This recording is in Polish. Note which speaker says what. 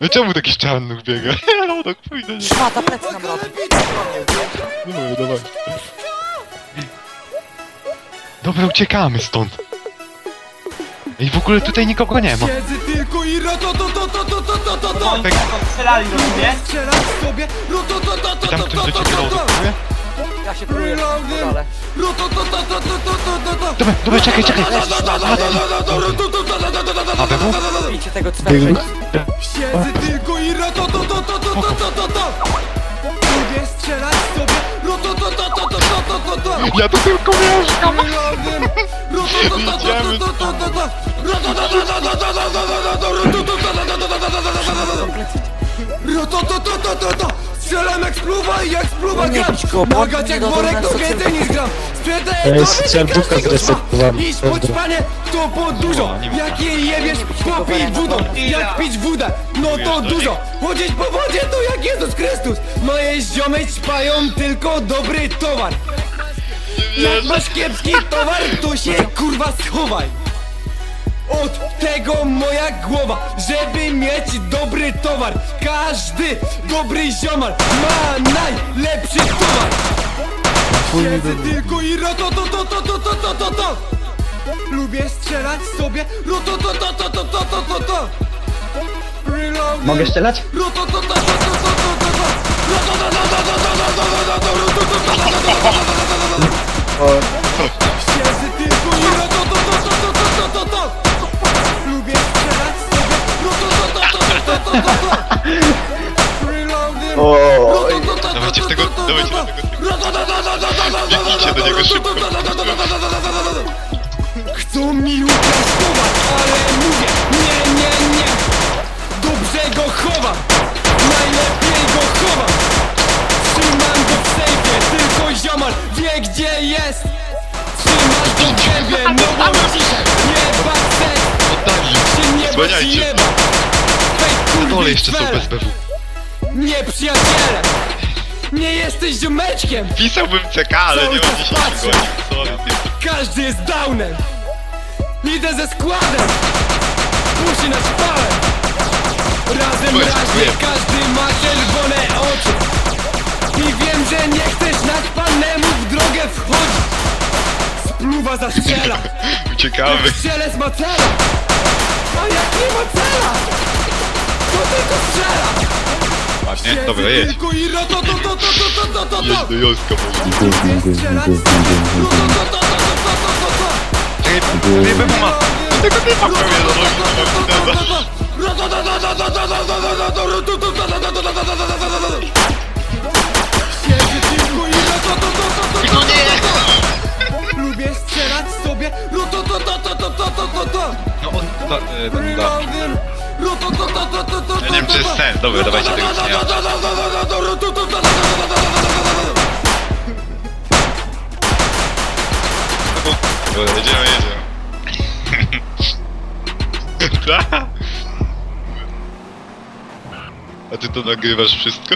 Speaker 1: No czemu taki czarny biega? No tak pójdę. nie.
Speaker 2: Szmata, plecy nam robi.
Speaker 1: Dawaj, dawaj. Dobra, uciekamy stąd. Ej, w ogóle tutaj nikogo nie ma.
Speaker 3: Siedzę tylko i roto to to to to to to to to
Speaker 4: Oni tam strzelali do mnie.
Speaker 3: Strzelać sobie
Speaker 1: Tam ktoś
Speaker 3: to
Speaker 1: do ciebie
Speaker 3: to to
Speaker 1: dołuje?
Speaker 2: Ja się próbuję, ale...
Speaker 3: roto to to to to to to to
Speaker 1: Dobra, dobra, czekaj, czekaj. A bebu?
Speaker 2: Bijcie tego cwelu.
Speaker 3: Siedzę tylko i roto to to to to to to to to Lubię strzelać sobie roto to to to to to to to to
Speaker 1: Ja tu tylko mieszkam.
Speaker 3: Reloadem roto to to to to to to to roto to to to to to to to roto to to to to to to Roto to to to to to Strzelam jak spluwa i jak spluwa
Speaker 2: Nie
Speaker 3: gram
Speaker 2: bić go, bo
Speaker 3: Nagać
Speaker 2: nie
Speaker 3: jak
Speaker 2: dodał
Speaker 3: worek
Speaker 2: na
Speaker 3: to
Speaker 2: socjalne.
Speaker 3: więcej niż gram Sprzedaj to każdego
Speaker 5: zresetowała.
Speaker 3: szła. Iść pod panie to po dużo Jak popić wodą Jak pić wodę no to dużo. Chodzić po wodzie to jak Jezus Chrystus. Moje ziomy ćpają tylko dobry towar. Jak masz kiepski towar to się kurwa schowaj. Od tego moja głowa, żeby mieć dobry towar. Każdy dobry ziomal ma najlepszy towar. Siedzę tylko i roto to to to to to to to to. Lubię strzelać sobie roto to to Rototo!
Speaker 5: Mogę strzelać?
Speaker 3: O, o,
Speaker 1: Dawajcie
Speaker 3: w
Speaker 1: tego, dawajcie na tego. Biegnijcie do niego szybko.
Speaker 3: Wie gdzie jest Trzymam go w gębie, no bo dzisiaj nie
Speaker 1: Oddali.
Speaker 3: się nie bać
Speaker 1: Zasłaniajcie.
Speaker 3: jeba
Speaker 1: dole jeszcze są bez BW.
Speaker 3: Nie przyjaciele Nie jesteś ziomeczkiem
Speaker 1: Pisałbym CK, ale nie mam 10
Speaker 3: Patrzę.
Speaker 1: godzin. Sorry, ty.
Speaker 3: Każdy jest downem Idę ze składem Musi na szpalę Razem
Speaker 1: Oj,
Speaker 3: raźnie
Speaker 1: dziękuję.
Speaker 3: każdy ma czerwone oczy w drogę wchodzić Spluwa zastrzela
Speaker 1: Uciekamy.
Speaker 3: Strzelec ma cela A jak nie ma cela To tylko strzela
Speaker 1: dobra, jedź.
Speaker 3: Tylko i ro to to to to to to to to
Speaker 1: Jedź do Joska może.
Speaker 3: Lubię strzelać Ro to to to to to to to to
Speaker 1: Czekaj, nie BW ma. Tego typa prawie do nogi zamknęła. No
Speaker 3: to
Speaker 1: Ja nie wiem, czy jest sens. Dobra, dawajcie tego dnia. Dobra, jedziemy, jedziemy. Tak? A ty to nagrywasz wszystko?